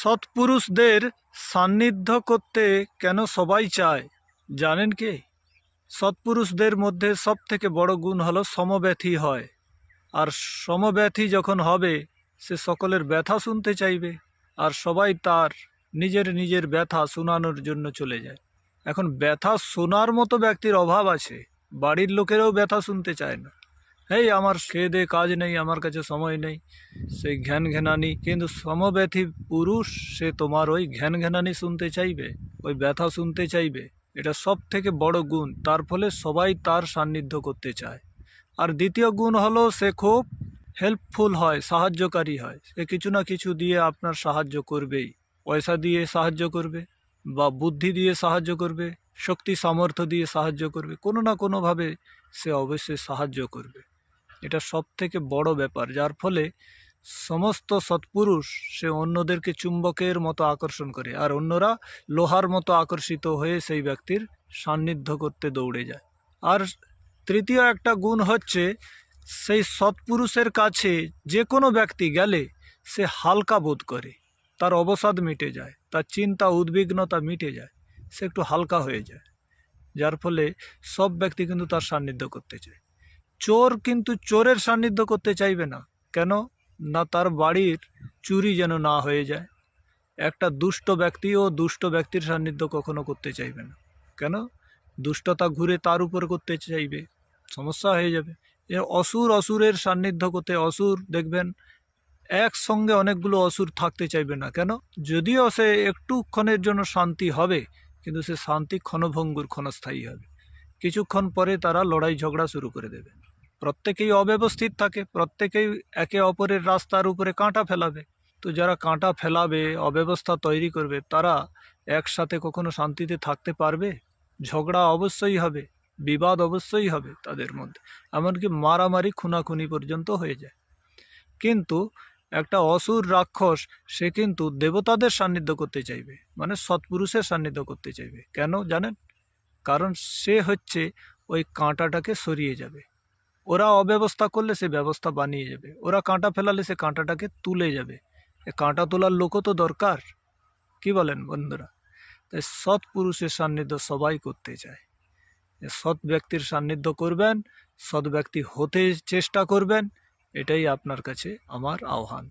সৎপুরুষদের সান্নিধ্য করতে কেন সবাই চায়, জানেন কি? সৎপুরুষদের মধ্যে সব থেকে বড় গুণ হলো সমব্যথী হয়। আর সমব্যথী যখন হবে, সে সকলের ব্যথা শুনতে চাইবে, আর সবাই তার নিজের নিজের ব্যথা শোনানোর জন্য চলে যায়। এখন ব্যথা শোনার মতো ব্যক্তির অভাব আছে, বাড়ির লোকেরাও ব্যথা শুনতে চায় না। এই আমার খেয়ে দে, কাজ নেই, আমার কাছে সময় নেই। সেই ঘ্যান ঘেনানি কিন্তু সমব্যথী পুরুষ, সে তোমার ওই ঘ্যান ঘেনানি শুনতে চাইবে, ওই ব্যথা শুনতে চাইবে। এটা সব থেকে বড় গুণ, তার ফলে সবাই তার সান্নিধ্য করতে চায়। আর দ্বিতীয় গুণ হলো, সে খুব হেল্পফুল হয়, সাহায্যকারী হয়। সে কিছু না কিছু দিয়ে আপনার সাহায্য করবেই। পয়সা দিয়ে সাহায্য করবে, বা বুদ্ধি দিয়ে সাহায্য করবে, শক্তি সামর্থ্য দিয়ে সাহায্য করবে, কোনো না কোনোভাবে সে অবশ্যই সাহায্য করবে। এটা সব থেকে বড় ব্যাপার, যার ফলে সমস্ত সৎপুরুষ সে অন্যদেরকে চুম্বকের মতো আকর্ষণ করে আর অন্যরা লোহার মতো আকর্ষিত হয়ে সেই ব্যক্তির সান্নিধ্য করতে দৌড়ে যায়। আর তৃতীয় একটা গুণ হচ্ছে সেই সৎপুরুষের কাছে যে কোনো ব্যক্তি গেলে সে হালকা বোধ করে, তার অবসাদ মিটে যায়, তার চিন্তা উদ্বিগ্নতা মিটে যায়, সে একটু হালকা হয়ে যায়, যার ফলে সব ব্যক্তি কিন্তু তার সান্নিধ্য করতে চায়। চোর কিন্তু চোরের সান্নিধ্য করতে চাইবে না। কেন? না তার বাড়ির চুরি যেন না হয়ে যায়। একটা দুষ্ট ব্যক্তি ও দুষ্ট ব্যক্তির সান্নিধ্য কখনো করতে চাইবে না। কেন? দুষ্টতা ঘুরে তার উপর করতে চাইবে। সমস্যা হয়ে যাবে। এ অসুর অসুরের সান্নিধ্য করতে অসুর, দেখবেন, একসঙ্গে অনেকগুলো অসুর থাকতে চাইবে না। কেন? যদিও সে একটুক্ষণের জন্য শান্তি হবে, কিন্তু সে শান্তি ক্ষণভঙ্গুর ক্ষণস্থায়ী হবে। কিছুক্ষণ পরে তারা লড়াই ঝগড়া শুরু করে দেবে। প্রত্যেকেই অব্যবস্থিত থাকে, প্রত্যেকেই একে অপরের রাস্তার উপরে কাঁটা ফেলাবে। তো যারা কাঁটা ফেলাবে, অব্যবস্থা তৈরি করবে, তারা একসাথে কখনো শান্তিতে থাকতে পারবে? ঝগড়া অবশ্যই হবে, বিবাদ অবশ্যই হবে তাদের মধ্যে, এমনকি মারামারি খুনাখুনি পর্যন্ত হয়ে যায়। কিন্তু একটা অসুর রাক্ষস, সে কিন্তু দেবতাদের সান্নিধ্য করতে চাইবে মানে সৎপুরুষের সান্নিধ্য করতে চাইবে। কেন জানেন? কারণ সে হচ্ছে ওই কাঁটাটাকে সরিয়ে যাবে। ওরা অব্যবস্থা করলে সে ব্যবস্থা বানিয়ে যাবে। ওরা কাঁটা ফেলালে সে কাঁটাটাকে তুলে যাবে। এ কাঁটা তোলার লোকও তো দরকার। কি বলেন বন্ধুরা? তাই সৎ পুরুষের সান্নিধ্য সবাই করতে চায়। সৎ ব্যক্তির সান্নিধ্য করবেন, সৎ ব্যক্তি হতে চেষ্টা করবেন, এটাই আপনার কাছে আমার আহ্বান।